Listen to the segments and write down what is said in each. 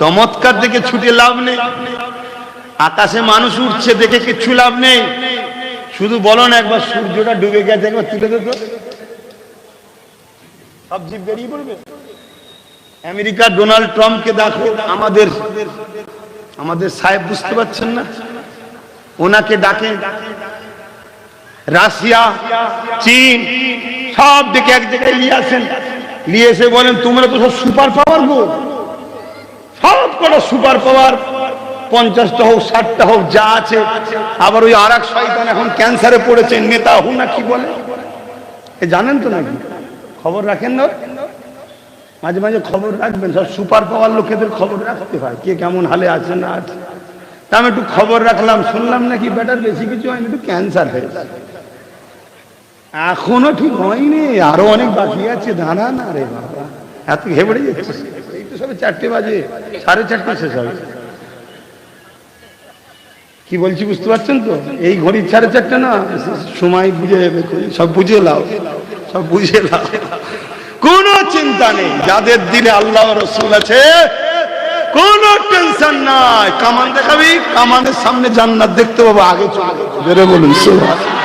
চমৎকার দেখে ছুটে লাভ নেই। আকাশে মানুষ উঠছে দেখে কিচ্ছু লাভ নেই। শুধু বলো না একবার সূর্যটা ডুবে গেছে, একবার তুলে দে তো। সব জীব বেরিয়ে পড়বে। আমেরিকার ডোনাল্ড ট্রাম্পকে দেখো, আমাদের আমাদের সাহেব বুঝতে পারছেন না। ওনাকে ডাকে, রাশিয়া, চীন, সব দিকে এক জায়গায় নিয়ে আসেন। নিয়ে এসে বলেন, তোমরা তো সব সুপার পাওয়ার গো। সব কটা সুপার পাওয়ার, পঞ্চাশটা হোক, ষাটটা হোক, যা আছে। আবার ওই আর এক শয়তান এখন ক্যান্সারে পড়েছে, নেতা হু না কি বলে? এ জানেন তো নাকি? খবর রাখেন না মাঝে মাঝে খবর রাখবেন, সব সুপার পাওয়ার লোকেদের খবর রাখতে হয়, কে কেমন হালে আছে না আছে। তা আমি একটু খবর রাখলাম, শুনলাম নাকি বেটার বেশি কিছু হয়নি, একটু ক্যান্সার হয়েছে। এখনও ঠিক হয়নি, আরও অনেক বাকি আছে, দাঁড়া না রে বাবা, এত ঘেবড়ে যাচ্ছে সবে চারটে বাজে, সাড়ে চারটে শেষ হবে কি বলছি বুঝতে পারছেন তো এই ঘড়ির সাড়ে চারটে না, সময় বুঝে যাবে সব বুঝে লাও, সব বুঝে লাও কোনো চিন্তা নেই, যাদের দিলে আল্লাহ রসুল আছে, কোন টেনশন নাই কামান দেখাবি, কামানের সামনে জান্নাত দেখতে পাবো, আগে চলে যাব। বলুন, সুবহানাল্লাহ।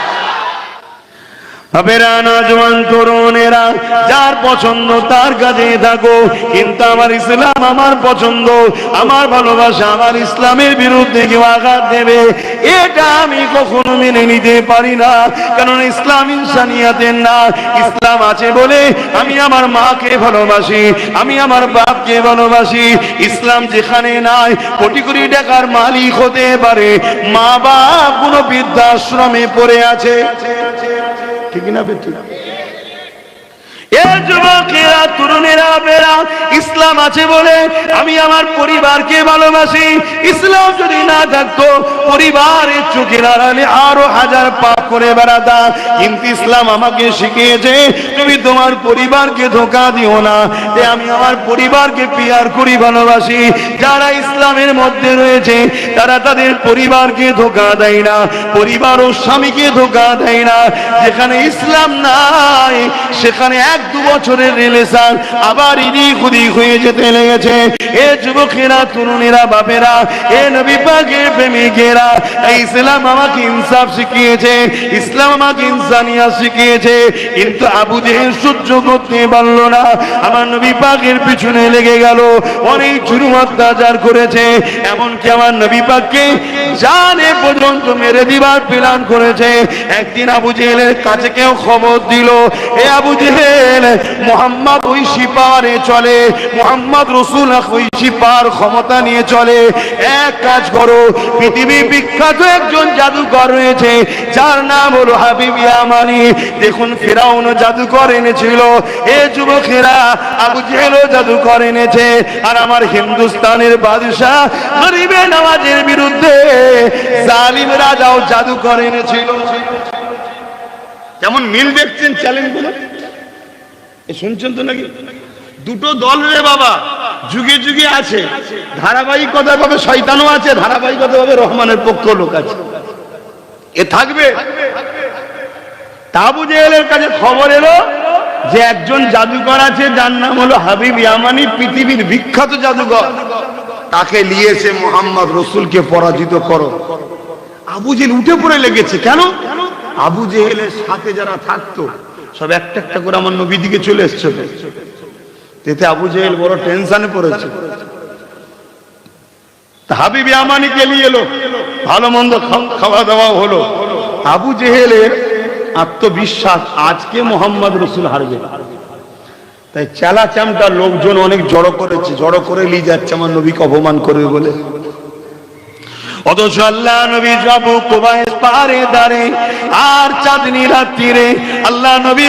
বাবেরা নজওয়ান তরুণেরা, যার পছন্দ তার কাছে থাকো। কিন্তু আমার ইসলাম আমার পছন্দ, আমার ভালোবাসা আমার ইসলামের বিরুদ্ধে কেউ আঘাত দেবে। এটা আমি কখনো মেনে নিতে পারি না, কারণ ইসলাম ইনসানিয়াতের না। ইসলাম আছে বলে আমি আমার মাকে ভালোবাসি, আমি আমার বাপকে ভালোবাসি। ইসলাম যেখানে নাই, কোটি কোটি টাকার মালিক হতে পারে। মা বাপ কোনো বৃদ্ধাশ্রমে পড়ে আছে। ঠিক না বেটি ইসলাম আছে বলে আমি আমার পরিবারকে ভালোবাসি। ইসলাম যদি না থাকতো, পরিবারের আরও হাজার পাপ করে কিন্তু ইসলাম আমাকে শিখিয়েছে, তুমি তোমার পরিবারকে ধোকা দিও না। যে আমি আমার পরিবারকে পিয়ার করি, ভালোবাসি। যারা ইসলামের মধ্যে রয়েছে, তারা তাদের পরিবারকে ধোকা দেয় না। পরিবার ও স্বামীকে ধোকা দেয় না। যেখানে ইসলাম নাই, সেখানে এক দু বছরের রিলেশন আবার ইদিক উদিক হয়ে যেতে লেগেছে। এ যুবকেরা, তরুণেরা, বাপেরা, এ নবী পাকের প্রেমিকেরা ইসলাম আমাকে ইনসাফ শিখিয়েছে, ইসলাম আমাকে ইনসানিয়া শিখিয়েছে, কিন্তু আবু জেহেল সহ্য করতে পারল না। আমার নবী পাকের পিছনে লেগে গেল, অনেক চুরু অত্যাচার করেছে, এমনকি আমার নবী পাককে জানে পর্যন্ত মেরে দিবার প্ল্যান করেছে। একদিন আবু জেহেলের কাছে কেউ খবর দিল, এ আবু জেহেল মোহাম্মদ ওই সিপারে চলে, মোহাম্মদ রসুল ওই সিপার ক্ষমতা নিয়ে চলে। এক কাজ করো, পৃথিবী বিখ্যাত একজন জাদুকর রয়েছে, যার নাম হলো হাবিব ইয়ামানি। দেখুন ফেরাউন জাদুকর এনেছিল, এ যুবকেরা আবু জেহেলও জাদুকর এনেছে, আর আমার হিন্দুস্তানের বাদশাহ গরিবে নামাজের বিরুদ্ধে জালিম রাজাও জাদুকর এনেছিল। যেমন মিল দেখছেন চ্যালেঞ্জগুলো? এ শুনছেন তো নাকি? দুটো দল রে বাবা, যুগে যুগে আছে। ধারাবাহিকতা ভাবে শয়তানও আছে ধারাবাহিকতা ভাবে রহমানের পক্ষ লোক আছে। এ থাকবে? তাবু জেহেলের কাছে খবর এলো যে একজন জাদুকর আছে, যার নাম হলো হাবিব ইয়ামানি, পৃথিবীর বিখ্যাত জাদুকর। তাকে নিয়েছে মোহাম্মদ রসুলকে পরাজিত করো। আবু জেহেল উঠে পড়ে লেগেছে। কেন? আবু জেহেলের সাথে যারা থাকতো সব একটা একটা করে আমার নবী দিকে চলে এসছে। এতে আবু জেহেল বড় টেনশনে পড়েছে। হাবিব ইয়ামানিকে নিয়ে এলো? ভালো মন্দ খাওয়া দাওয়া হলো। আবু জেহেলের আত্মবিশ্বাস আজকে মোহাম্মদ রসুল হারবে। তাই চেলা চামটা লোকজন অনেক জড়ো করেছে। জড়ো করে নিয়ে যাচ্ছে আমার নবীকে অপমান করবে বলে। অথচ আল্লাহ নবী যাব কুবাইস পারে দাঁড়ে আর চাঁদনি রাত্রিরে আল্লাহ নবী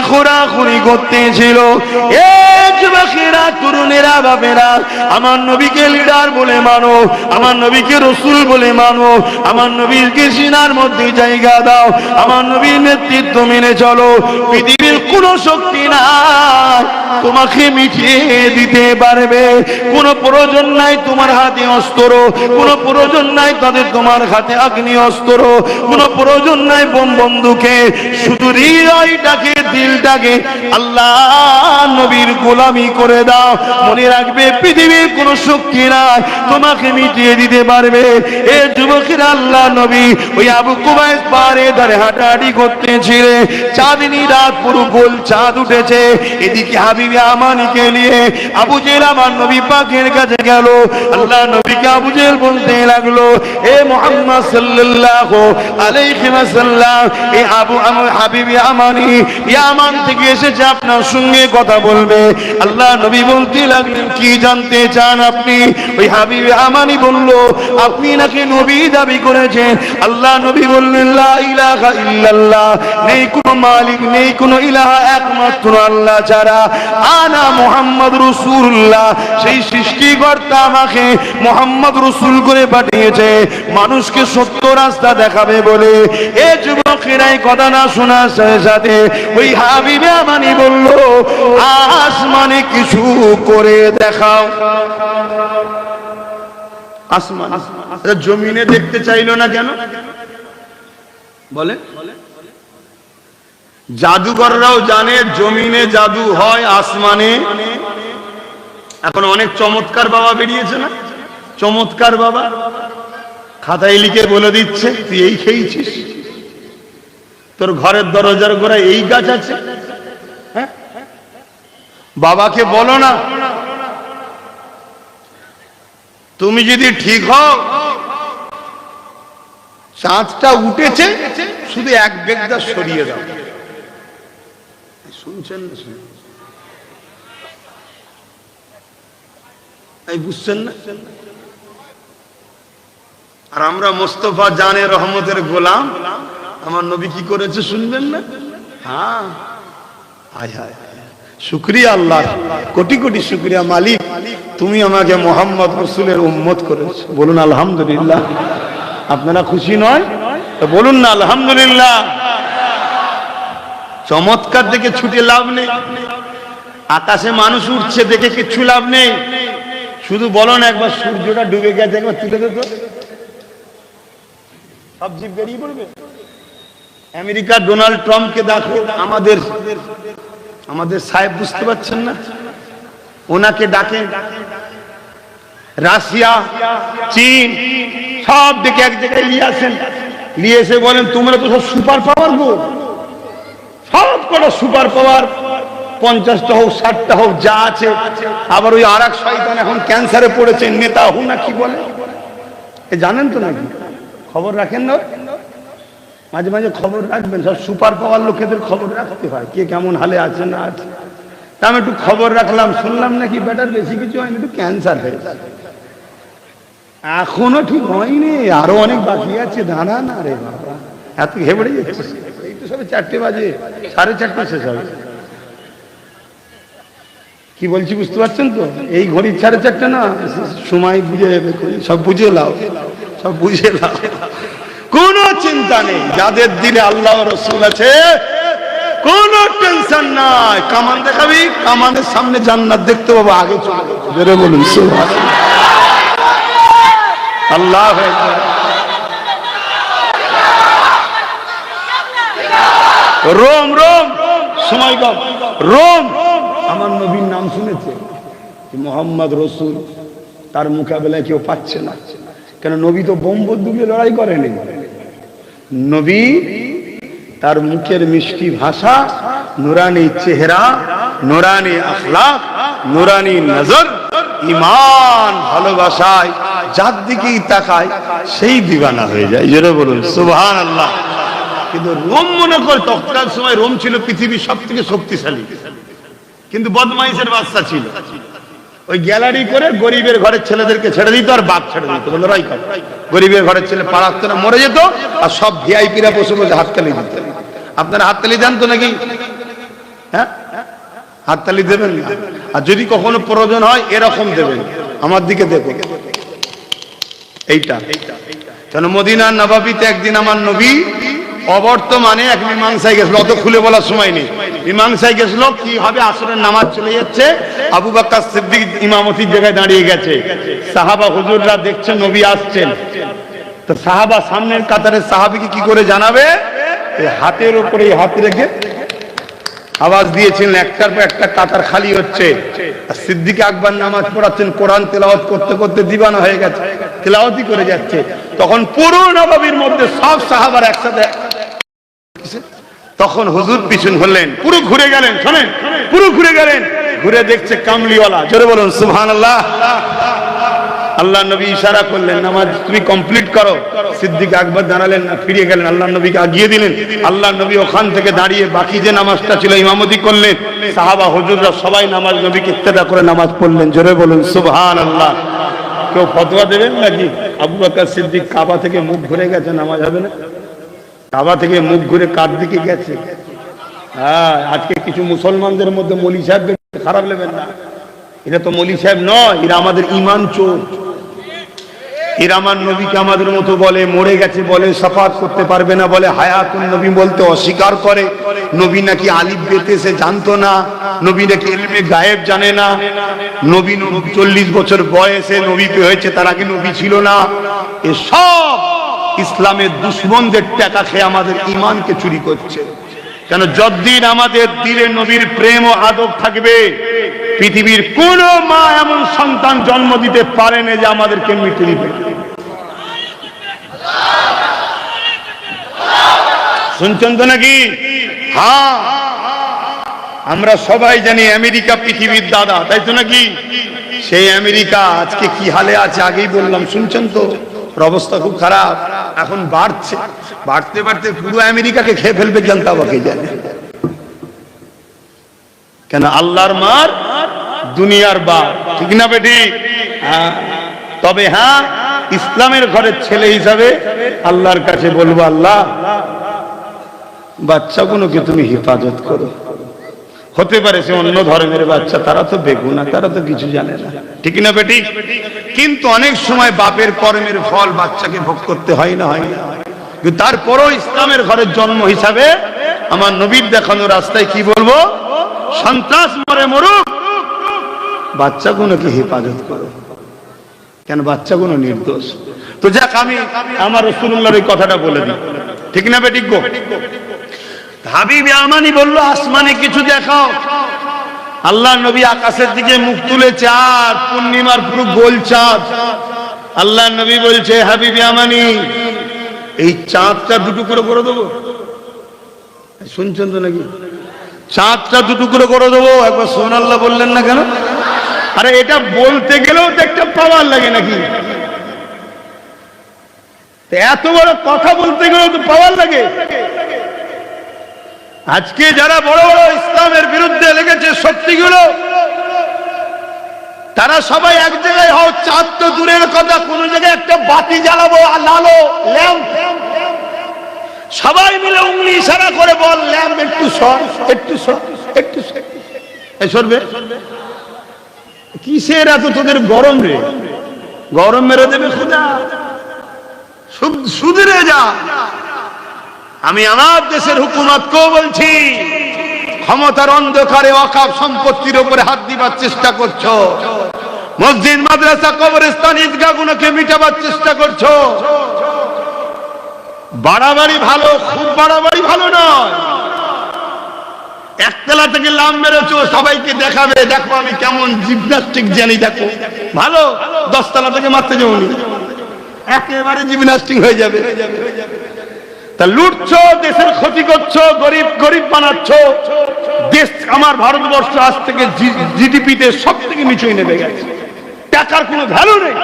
আমার নবীকে লিডার বলে মানো, আমার নবীকে রসুল বলে মানো, আমার নবীকে সিনার মধ্যে জায়গা দাও, আমার নবীর নেতৃত্ব মেনে চলো। পৃথিবীর কোনো শক্তি নাই তোমাকে মিটিয়ে দিতে পারবে। কোনো প্রয়োজন নাই তোমার হাতে অস্ত্র, কোনো প্রয়োজন নাই তাদের তোমার হাতে আগ্নি অস্ত্র কোনো প্রয়োজন নাই বোম বন্ধুকে, শুধু হৃদয়টাকে, দিলটাকে আল্লাহ নবীর গোলামি করে দাও। মনে রাখবে পৃথিবীর কোনো শক্তি নাই, তোমাকে মিটিয়ে দিতে পারবে। এ যুবকের আল্লাহ নবী, ওই আবু কুবাইস পারে ধারে হাঁটাহাঁটি করতেছিলে। চাঁদনি রাত পুরো গোল চাঁদ উঠেছে। এদিকে হাবিবি আমানিকে নিয়ে আবু জেল আমার নবী পাকের কাছে গেল। আল্লাহ নবীকে আবু জেল বলতে লাগল, এ মোহাম্মদ সাল্লাল্লাহু আলাইহি ওয়াসাল্লাম, এ আবু আমার হাবিবি আমানি ইয়ামান থেকে এসেছে আপনার সঙ্গে কথা বলবে। আল্লাহ নবী বলতে লাগলেন, কি জানতে চান আপনি? ওই হাবিবি আমানি বলল, আপনি নাকি নবী দাবি করেছেন? আল্লাহ নবী বললেন, লা ইলাহা ইল্লাল্লাহ, নেই কোনো মালিক, নেই কোনো ইলাহা একমাত্র আল্লাহ ছাড়া। আনা মোহাম্মদ রসুল্লাহ সেই সৃষ্টিকর্তা আমাকে মোহাম্মদ রসুল করে পাঠিয়েছে। মানুষকে সত্য রাস্তা দেখাবে বলে এ যুবকেরাই কথা না শোনার সাথে সাথে ওই হাবিবে আমানি বলল আসমানে কিছু করে দেখাও। আসমান। আচ্ছা, জমিনে দেখতে চাইলো না কেন? বলে জাদুকররাও জানে জমিনে জাদু হয় আসমানে। এখন অনেক চমৎকার বাবা বেরিয়েছে না? চমৎকার বাবা? খাতায় লিখে বলে দিচ্ছে, তুই এই খেয়েছিস? তোর ঘরের দরজার গোড়ায় এই গাছ আছে? হ্যাঁ? বাবাকে বলো না। তুমি যদি ঠিক হও, চাঁদটা উঠেছে, শুধু এক বেগদা সরিয়ে দাও। শুনছেন না বুঝছেন না? আর আমরা মোস্তফা জানে রহমতের গোলাম। আমার নবী কি করেছে শুনবেন না? হ্যাঁ। শুক্রিয়া আল্লাহ। কোটি কোটি শুক্রিয়া মালিক, তুমি আমাকে মোহাম্মদ রসুলের উম্মত বলুন, আলহামদুলিল্লাহ। আপনারা খুশি নয়? বলুন না, আলহামদুলিল্লাহ। চমৎকার দেখে ছুটে লাভ নেই। আকাশে মানুষ উঠছে দেখে কিচ্ছু লাভ নেই। শুধু বলো না, একবার সূর্যটা ডুবে গেছে, একবার তুলে দে তো সব জীব বেরিয়ে পড়বে। আমেরিকা ডোনাল্ড ট্রাম্পকে দেখো, আমাদের আমাদের সাহেব বুঝতে পারছেন না? ওনাকে ডাকেন। রাশিয়া, চীন, সব দিকে এক জায়গায় নিয়ে আসেন। নিয়ে এসে বলেন, তোমরা তো সব সুপার পাওয়ার গো। সব কটা সুপার পাওয়ার, পঞ্চাশটা হোক, ষাটটা হোক, যা আছে। আবার ওই আর এক এখন ক্যান্সারে পড়েছে, নেতা হু না কি বলে? এ জানেন তো নাকি? খবর রাখেন না? মাঝে মাঝে খবর রাখবেন, সব সুপার পাওয়ার লোকেদের খবর রাখতে হয়। কে কেমন হালে আছে না আছে। তা আমি একটু খবর রাখলাম, শুনলাম নাকি বেটার বেশি কিছু হয়নি, একটু ক্যান্সার হয়েছে এখনও ঠিক হয়নি, আরও অনেক বাকি আছে দাঁড়া না রে এত ঘেবড়ে যাচ্ছে এই তো সবে চারটে বাজে, সাড়ে চারটে শেষ হবে। কি বলছি বুঝতে পারছেন তো? এই ঘড়ির সাড়ে চারটে না, সময় বুঝে সব বুঝে লাও। সব বুঝে লাও। চিন্তা নেই। যাদের দিলে আল্লাহ রসুল আছে, কোন টেনশন নাই। কামান দেখাবি, কামানের সামনে জান্নাত দেখতে পাবো, আগে চলে বলুন আল্লাহ রোম রোম, সময় কম রোম। আমার নবীর নাম শুনেছে? মোহাম্মদ রসুল, তার মোকাবেলায় কেউ পাচ্ছে না। কেন নবী তো বোম বন্দুকে লড়াই করেনি। নবী, তার মুখের মিষ্টি ভাষা, নুরানি চেহারা, নুরানি আখলাক, নুরানি নজর ইমান ভালোবাসায়, যার দিকেই তাকায়, সেই দিবানা হয়ে যায়। যেটা বলুন সুবহান আল্লাহ কিন্তু রোম মনে করে, তখনকার সময় রোম ছিল পৃথিবীর সব থেকে শক্তিশালী। কিন্তু বদমাইশের বাচ্চা ছিল। ওই গ্যালারি করে গরিবের ঘরের ছেলেদেরকে ছেড়ে দিত আর বাপ ছেড়ে দিত। বলে রাই কর গরিবের ঘরের ছেলে পাড়াতো না মরে যেত আর সব ভিআইপিরা বসে বসে হাততালি দিত। আপনারা হাততালি দেন তো নাকি? হ্যাঁ? হাততালি দেবেন না। আর যদি কখনো প্রয়োজন হয়, এরকম দেবেন। আমার দিকে দেখুন। এইটা। কেন মদিনার নবাবিতে একদিন আমার নবী অবর্তমানে এক মীমাংসায় গেছিল, অত খুলে বলার সময় নেই। মীমাংসায় গেছিল কি হবে আসরের নামাজ চলে যাচ্ছে? আবু বাক্কা সিদ্দিক ইমামতির জায়গায় দাঁড়িয়ে গেছে। সাহাবা হুজুররা দেখছে, নবী আসছেন। তো সাহাবা সামনের কাতারের সাহাবিকে কি করে জানাবে? হাতের উপরে হাত রেখে আওয়াজ দিয়েছিলেন একটার পর একটা কাতার খালি হচ্ছে। সিদ্দিক আকবর নামাজ পড়াচ্ছেন, কোরআন তেলাওয়াত করতে করতে দিবানা হয়ে গেছে, তেলাওয়াতই করে যাচ্ছে। তখন পুরো নবাবির মধ্যে সব সাহাবার একসাথে তখন হুজুর পিছন হলেন, পুরো ঘুরে গেলেন, শোনেন, পুরো ঘুরে গেলেন, ঘুরে দেখছে কামলিওয়ালা, জোরে বলুন সুবহান আল্লাহ আল্লাহ নবী ইশারা করলেন, নামাজ তুমি কমপ্লিট করো। সিদ্দিক আকবর দাঁড়ালেন না ফিরিয়ে গেলেন, আল্লাহ নবীকে আগিয়ে দিলেন। আল্লাহ নবী ওখান থেকে দাঁড়িয়ে বাকি যে নামাজটা ছিল, ইমামতি করলেন। সাহাবা, হজুররা সবাই নামাজ নবীকে ইত্তেদা করে নামাজ পড়লেন, জোরে বলুন সুবহান আল্লাহ কেউ ফতোয়া দেবেন নাকি? আবু বকর সিদ্দিক কাবা থেকে মুখ ঘুরে গেছে, নামাজ হবে না? কাবা থেকে মুখ ঘুরে কার দিকে গেছে? হ্যাঁ আজকে কিছু মুসলমানদের মধ্যে মলি সাহেব খারাপ নেবেন না। এটা তো মলি সাহেব নয়, এরা আমাদের ইমান চোর। নবীকে আমাদের মতো বলে, মরে গেছে বলে, সাফাত করতে পারবে না বলে হায়াতুন নবী বলতে অস্বীকার করে। নবী নাকি আলিফ সে জানতো না, নবী নাকি এলমে গায়েব জানে না। নবী চল্লিশ বছর বয়সে নবী হয়েছে, তার আগে নবী ছিল না। এসব ইসলামের দুশ্মনদের টাকা খেয়ে আমাদের ইমানকে চুরি করছে। কেন যতদিন আমাদের দিলে নবীর প্রেম ও আদব থাকবে, পৃথিবীর কোন মা এমন সন্তান জন্ম দিতে পারে না যে আমাদেরকে মৃত্যু দিবে শুনছেন তো নাকি? হ্যাঁ। আমরা সবাই জানি আমেরিকা পৃথিবীর দাদা, তাই তো নাকি? সেই আমেরিকা আজকে কি হালে আছে আগেই বললাম, শুনছেন তো? অবস্থা খুব খারাপ। এখন বাড়ছে। বাড়তে বাড়তে পুরো আমেরিকাকে খেয়ে ফেলবে জানতা বাকি জানে। কেন আল্লাহর মার? দুনিয়ার বার ঠিক না বেটি? হ্যাঁ। তবে হ্যাঁ ইসলামের ঘরের ছেলে হিসাবে আল্লাহর কাছে বলব, আল্লাহ, বাচ্চাগুলোকে তুমি হেফাজত করো। হতে পারে সে অন্য ধর্মের বাচ্চা, তারা তো বেগুনা, তারা তো কিছু জানে না। ঠিক না বেটি? কিন্তু অনেক সময় বাপের কর্মের ফল বাচ্চাকে ভোগ করতে হয় না হয় না। তারপরও ইসলামের ঘরের জন্ম হিসাবে আমার নবীর দেখানো রাস্তায় কি বলব? সন্ত্রাস মরে মরুক। বাচ্চাগুলোকে হেফাজত করো। কেন? বাচ্চাগুলো নির্দোষ। তো যাক, আমি আমার রসুল্লাহর এই কথাটা বলে দিই। ঠিক না বেটি গো? হাবিব আমানি বলল, আসমানে কিছু দেখাও। আল্লাহ নবী আকাশের দিকে মুখ তুলে চাঁদ, পূর্ণিমার পুরো গোল চাঁদ। আল্লাহ নবী বলছে হাবিব আমানি এই চাঁদটা দুটো করে করে দেবো। শুনছেন তো নাকি? চাঁদটা দুটো করে করে দেবো। একবার সোন আল্লাহ বললেন না কেন? আরে এটা বলতে গেলেও তো একটা পাওয়ার লাগে নাকি? এত বড় কথা বলতে গেলেও তো পাওয়ার লাগে। আজকে যারা বড় বড় ইসলামের বিরুদ্ধে লেগেছে শক্তিগুলো, তারা সবাই এক জায়গায় হও, চাঁদ তো দূরের কথা, কোন জায়গায় একটা বাতি জ্বালাবো আর লালো ল্যাম্প। সবাই মিলে উংলি ইশারা করে বল, ল্যাম্প একটু সর একটু সর, একটু সরবে? কিসের এত তোদের গরম রে? গরম মেরে দেবে খুদা। সুদ- সুধরে যা। আমি আমার দেশের হুকুমতকেও বলছি, ক্ষমতার অন্ধকারে অকাপ সম্পত্তির উপরে হাত দিবার চেষ্টা করছ। মসজিদ, মাদ্রাসা, কবরস্থান, ঈদগাহগুলোকে মিটাবার চেষ্টা করছ। বাড়াবাড়ি ভালো, খুব বাড়াবাড়ি ভালো নয়। একতলা থেকে লাভ মেরেছো, সবাইকে দেখাবে, দেখো আমি কেমন জিমনাস্টিক জানি, দেখো। ভালো? দশতলা থেকে মারতে যাব একেবারে জিমনাস্টিক হয়ে যাবে। তা লুটছো, দেশের ক্ষতি করছ, গরিব গরিব বানাচ্ছো। দেশ আমার ভারতবর্ষ আজ থেকে জিডিপিতে সব থেকে নিচুই নেমে গেছে। টাকার কোনো ভ্যালু নেই।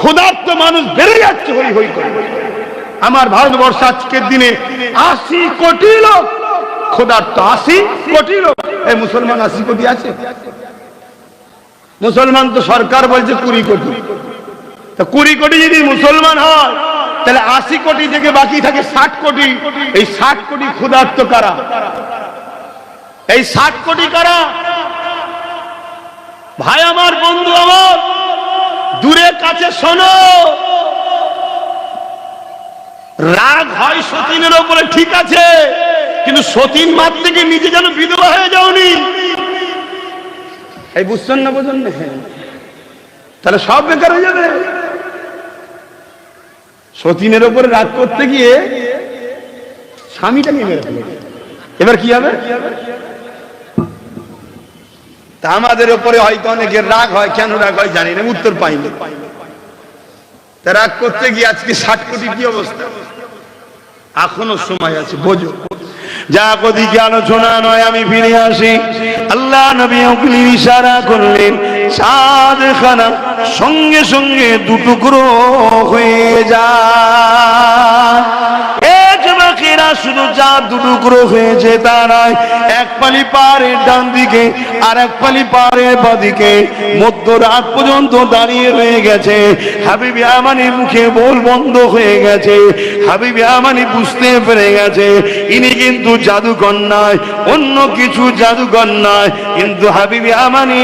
ক্ষুধার্ত মানুষ বেড়ে যাচ্ছে হই হই করে। আমার ভারতবর্ষ আজকের দিনে আশি কোটি লোক, ক্ষুধার্ত আশি কোটি লোক। এই মুসলমান আশি কোটি আছে? মুসলমান তো সরকার বলছে কুড়ি কোটি। তা কুড়ি কোটি যদি মুসলমান হয় তাহলে আশি কোটি থেকে বাকি থাকে ষাট কোটি। এই ষাট কোটি ক্ষুধার্ত কারা? এই ষাট কোটি কারা? ভাই, আমার বন্ধু, আমার। দূরে কাছে শোনো। রাগ হয় সতীনের ওপরে, ঠিক আছে, কিন্তু সতীন মারতে গিয়ে নিজে যেন বিধবা হয়ে যাওনি। এই বুঝছেন না বোঝেন তাহলে সব বেকার হয়ে যাবে। সতীনের ওপরে রাগ করতে গিয়ে স্বামীটাকে মেরে ফেলেছে এবার কি হবে? তা আমাদের ওপরে হয়তো অনেকের রাগ হয়, কেন রাগ হয় জানি না উত্তর পাইনি। তা রাগ করতে গিয়ে আজকে ষাট কোটি কি অবস্থা? এখনও সময় আছে, বোঝো। যা কদিকে আলোচনা নয়, আমি ফিরে আসি। আল্লাহ নবী ইশারা করলেন চাঁদ খানা সঙ্গে সঙ্গে দুটুকরো হয়ে যায়। বাকিরা শুধু যা দুটুকরো হয়েছে তা নয় এক পালি পাহাড়ের ডান দিকে আর এক পালি পাহাড়ের বাদিকে মধ্যরাত পর্যন্ত দাঁড়িয়ে রয়ে গেছে। হাবিবি আমানি মুখে বল বন্ধ হয়ে গেছে। হাবিবি আমানি বুঝতে পেরে গেছে, ইনি কিন্তু জাদুকর নয়, অন্য কিছু জাদুকর নয়। কিন্তু হাবিবি আমানি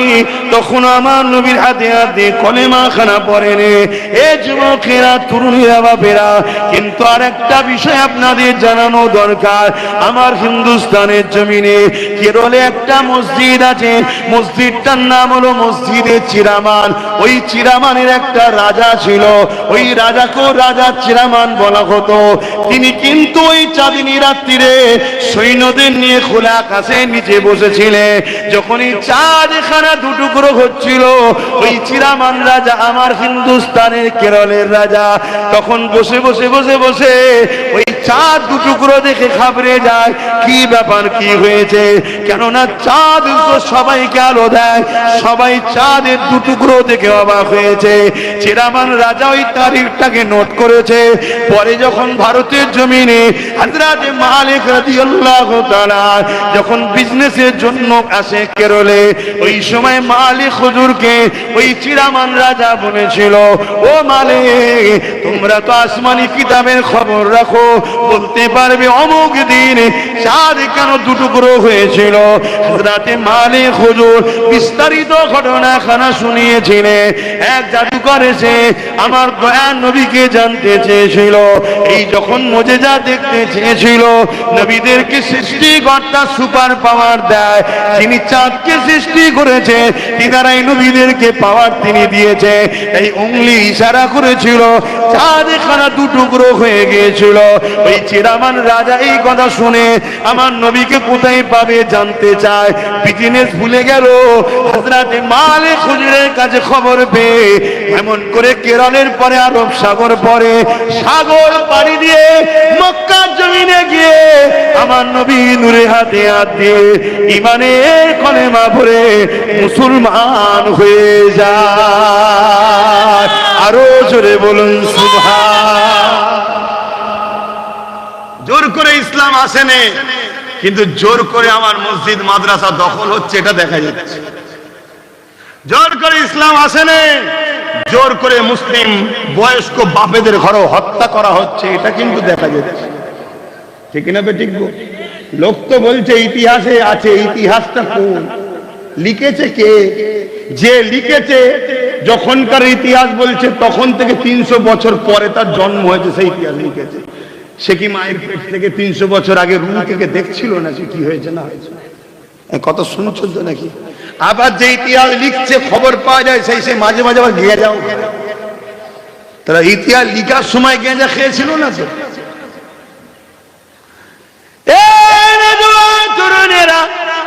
তখন আমার নবীর হাতে হাতে কলেমা খানা পড়েনে, এ যুবকেরা, তরুণীরা, বাপেরা, কিন্তু আর একটা বিষয় আপনাদের জানানো দরকার। আমার হিন্দুস্তানের জমিনে কেরলে একটা মসজিদ আছে? মসজিদটার নাম হলো মসজিদে চিরামান। ওই চিরামানের একটা রাজা ছিল। ওই রাজাকেও রাজা চিরামান বলা হতো। তিনি কিন্তু ওই চাঁদিনী রাত্রিরে সৈন্যদের নিয়ে খোলা আকাশে নিচে বসেছিলেন। যখনই চাঁদ খানা দুটুকরো হচ্ছিল, ওই চিরামান রাজা আমার হিন্দুস্তানের কেরলের রাজা, তখন বসে বসে বসে বসে ওই চাঁদ দুটুকরো দেখে খাবড়ে যায়। কি ব্যাপার, কি হয়েছে? কেননা চাঁদ তো সবাইকে আলো দেয়। সবাই চাঁদের দুটুকরো দেখে অবাক হয়েছে। চিরামান রাজা ওই তারিখটাকে নোট করেছে। পরে যখন ভারতের জমিনে হাজরাতে মালিক রাদিয়াল্লাহু তাআলা যখন বিজনেসের জন্য আসে কেরলে, ওই সময় মালিক হুজুরকে ওই চিরামান রাজা বলেছিল, ও মালিক, তোমরা তো আসমানি কিতাবের খবর রাখো। বলতে পারবে অমুক কেন হয়েছিল? রাতে বিস্তারিত ঘটনা খানা এক আমার নবীকে জানতে চেয়েছিল। এই যখন দেখতে চেয়েছিল, নবীদেরকে সুপার পাওয়ার দেয়। চাঁদকে সৃষ্টি করেছে, তিনারাই নবীদেরকে পাওয়ার তিনি দিয়েছে। এই উংলি ইশারা করেছিল চাঁদ খানা দুটুকরো হয়ে গিয়েছিল। ওই চিরামান রাজা এই কথা শুনে আমার নবীকে কোথায় পাবে জানতে চায়। বিজনেস ভুলে গেল হাজরাতে মালে খুজুরের কাছে খবর পেয়ে এমন করে কেরলের পরে আরব সাগর পরে সাগর পাড়ি দিয়ে মক্কার জমিনে গিয়ে আমার নবী নূরে হাতে হাত দিয়ে ইমানের কলেমা ভরে মুসলমান হয়ে যায়। আরও জোরে বলুন, সুবহান। জোর করে ইসলাম আসেনে কিন্তু জোর করে আমার মসজিদ, মাদ্রাসা দখল হচ্ছে, এটা দেখা যাচ্ছে। জোর করে ইসলাম আসেনে জোর করে মুসলিম বয়স্ক বাপেদের ঘরও হত্যা করা হচ্ছে, এটা কিন্তু দেখা যাচ্ছে। ঠিক না বেঠিক গো? লোক তো বলছে, ইতিহাসে আছে, ইতিহাসটা কোন? লিখেছে কে? যে লিখেছে, যখনকার ইতিহাস বলছে, তখন থেকে তিনশো বছর পরে তার জন্ম হয়েছে, সেই ইতিহাস লিখেছে। সে কি মায়ের পেট থেকে তিনশো বছর আগে রুম থেকে দেখছিল না সে কি হয়েছে না হয়েছে? কত শুনছো নাকি? আবার যে ইতিহাস লিখছে খবর পাওয়া যায় সেই সে মাঝে মাঝে আবার গিয়ে যাও। তারা ইতিহাস লিখার সময় গেঁজা খেয়েছিল না রে এ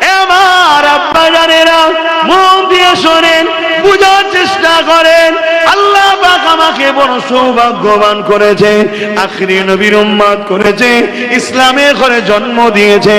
আমার আব্বাজানেরা, মন দিয়ে শোনেন বুঝার চেষ্টা পাক আমাকে বড় সৌভাগ্যবান করেছে, আখরি নবীর উম্মাদ করেছে ইসলামের ঘরে জন্ম দিয়েছে।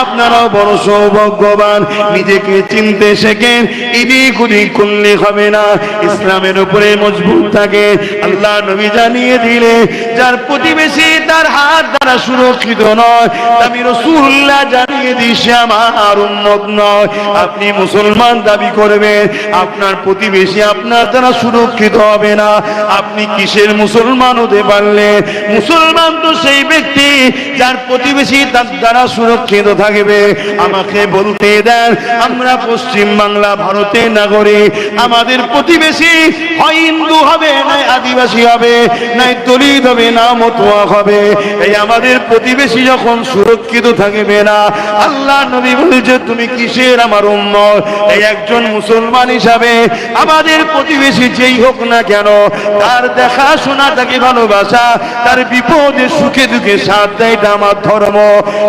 আপনারাও বড় সৌভাগ্যবান, নিজেকে চিনতে শেখেন ইদিক উদিক করলে হবে না। ইসলামের উপরে মজবুত থাকে। আল্লাহ নবী জানিয়ে দিলে, যার প্রতিবেশী তার হাত দ্বারা সুরক্ষিত নয় আমি রসুল্লাহ জানিয়ে দিছি আমার উন্মত নয়। আপনি মুসলমান দাবি করবেন, আপনার প্রতিবেশী আপনার দ্বারা সুরক্ষিত হবে না। আপনি কিসের মুসলমান হতে পারলেন মুসলমান তো সেই ব্যক্তি যার প্রতিবেশী তার দ্বারা সুরক্ষিত থাকবে। আমাকে বলতে দেন, আমরা পশ্চিম বাংলা ভারতের নাগরিক। আমাদের প্রতিবেশী হয় হিন্দু হবে, নাই আদিবাসী হবে, নাই দলিত হবে না মতুয়া হবে। এই আমাদের প্রতিবেশী যখন সুরক্ষিত থাকবে না, আল্লাহ নবী বলেছে তুমি কিসের আমার উম্মত? এই একজন মুসলমান হিসাবে আমাদের প্রতিবেশী যেই হোক না কেন তার দেখাশোনা তাকে ভালোবাসা, তার বিপদে সুখে দুঃখে সাথ দেয় আমার ধর্ম।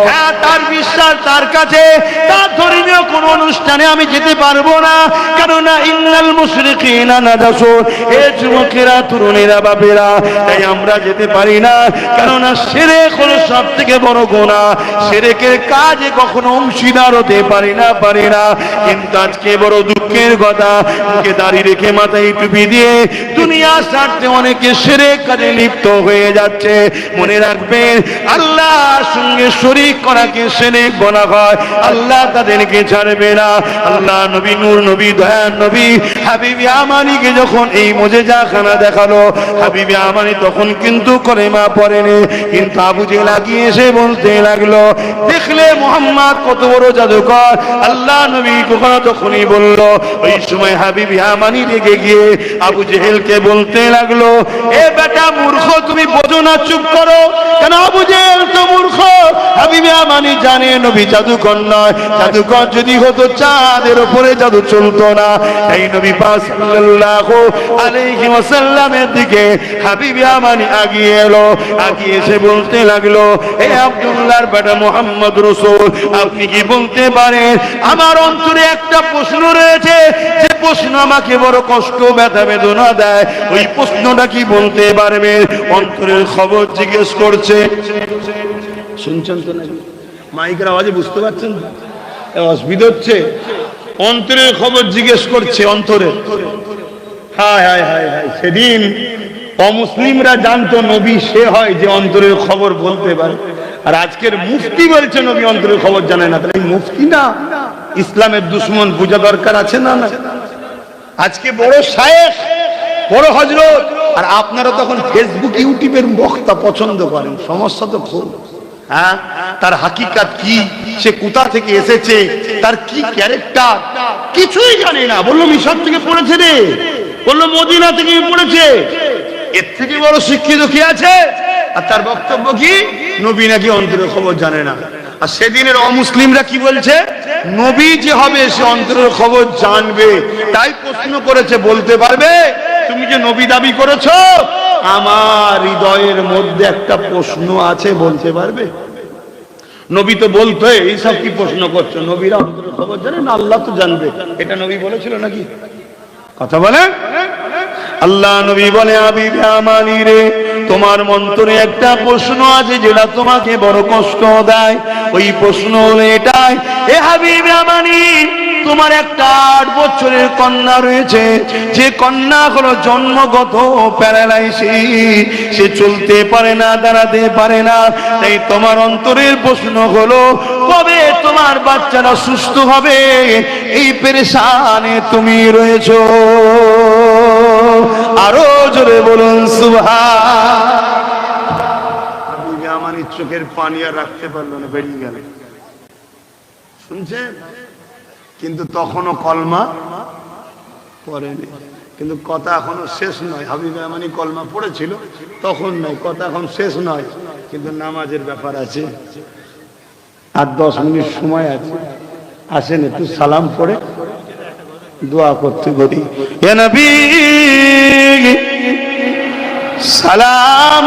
হ্যাঁ তার বিশ্বাস, তার কাছে, তার ধর্মীয় কোন অনুষ্ঠানে আমি যেতে পারব না। কেননা ইন্নাল মুশরিকিনা নাজাসুন, এ যুবকেরা, তরুণেরা, বাপেরা, তাই আমরা যেতে পারি না। কেননা শিরক হলো সব থেকে বড় গোনা শিরকের কাজে কখনো অংশীদার হতে পারি না পারি না। কিন্তু আজকে বড় দুঃখের কথা, মুখে দাড়ি রেখে মাথায় টুপি দিয়ে দুনিয়া স্বার্থে অনেকে শিরক কাজে লিপ্ত হয়ে যাচ্ছে। মনে রাখবেন আল্লাহর সঙ্গে শরীক করাকে শিরক বলা হয়। আল্লাহ তাদেরকে ছাড়বে না। আল্লাহ নবী নূর, নবী দয়ার নবী, হাবিবি আমানিকে যখন এই মজেজা খানা দেখাল, হাবিবি আমানি তখন কিন্তু কলেমা পড়েনি, কিন্তু আবু জেলা গিয়ে এসে বলতে লাগল, দেখলে মোহাম্মদ কত বড় জাদুকর। আল্লাহ নবী কখনো তখনই বলল, ওই সময় হাবিবি আমানি রেগে গিয়ে আবু জেহেলকে বলতে লাগল, এ বেটা মূর্খ, তুমি বোঝো না, চুপ করো। কেন আবু তো মূর্খ? আমানি জানে, নবী জাদুকর নয়। জাদুকর যদি হতো, চাঁদের উপরে জাদু চলতো না। এই নবী ওয়াসাল্লামের দিকে আমানি আগিয়ে এলো। আগিয়ে এসে বলতে লাগল এই আব্দুল্লাহর বেটা মোহাম্মদ রসুল, আপনি কি বলতে পারেন? আমার অন্তরে একটা প্রশ্ন রয়েছে। যে প্রশ্ন আমাকে বড় কষ্ট, ব্যথা বেদনা দেয়। ওই প্রশ্নটা কি বলতে পারবেন অন্তরের খবর জিজ্ঞেস করছে। শুনছেন তো নাকি? মাইকের আওয়াজে বুঝতে পারছেন অসুবিধা হচ্ছে। অন্তরের খবর জিজ্ঞেস করছে অন্তরে হায় হায় হায় হায়, সেদিন অমুসলিমরা জানতো নবী সে হয় যে অন্তরের খবর বলতে পারে। আর আজকের মুফতি বলছে নবী অন্তরের খবর জানে না। তাহলে মুফতি না? ইসলামের দুশ্মন বোঝা দরকার আছে না না আজকে বড় শায়েখ বড় হজরত আর আপনারা তখন ফেসবুক ইউটিউবের বক্তা পছন্দ করেন। সমস্যা তো খুব। হ্যাঁ? তার হাকিকাত কি? সে কোথা থেকে এসেছে? তার কি ক্যারেক্টার কিছুই জানে না। বলল, মিশর থেকে পড়েছে রে। বলল, মদিনা থেকে পড়েছে। এর থেকে বড় শিক্ষিত কি আছে? আর তার বক্তব্য কি? নবী নাকি অন্তরের খবর জানে না। আর সেদিনের অমুসলিমরা কি বলছে? নবী যে হবে, সে অন্তরের খবর জানবে। তাই প্রশ্ন করেছে, বলতে পারবে? তুমি যে নবী দাবি করেছ, আমার হৃদয়ের মধ্যে একটা প্রশ্ন আছে, বলতে পারবে? নবী তো বলতো এইসব কি প্রশ্ন করছ? নবীরা খবর জানে না আল্লাহ তো জানবে। এটা নবী বলেছিল নাকি? কথা বলে? আল্লাহ নবী বলে, হাবিব আমানি রে, তোমার মন্তরে একটা প্রশ্ন আছে, যেটা তোমাকে বড় কষ্ট দেয়। ওই প্রশ্ন হলো এটাই এ হাবিব আমানি তোমার একটা আট বছরের কন্যা রয়েছে। যে কন্যা হলো জন্মগত প্যারালাইসিস। সে চলতে পারে না, দাঁড়াতে পারে না। তাই তোমার অন্তরের প্রশ্ন হলো, কবে তোমার বাচ্চারা সুস্থ হবে? এই পেরেশানে তুমি রয়েছো। আরও জোরে বলুন সুভা আমার চোখের পানি আর রাখতে পারল না, বেরিয়ে গেল। শুনছেন? কিন্তু তখনও কলমা পড়েনি। কিন্তু কথা এখনও শেষ নয়। হাবিব রহমানি কলমা পড়েছিল, তখন নয়। কথা এখন শেষ নয়, কিন্তু নামাজের ব্যাপার আছে। আর দশ মিনিট সময় আছে। আসেন একটু সালাম পড়ে, দোয়া করতে বলি। সালাম।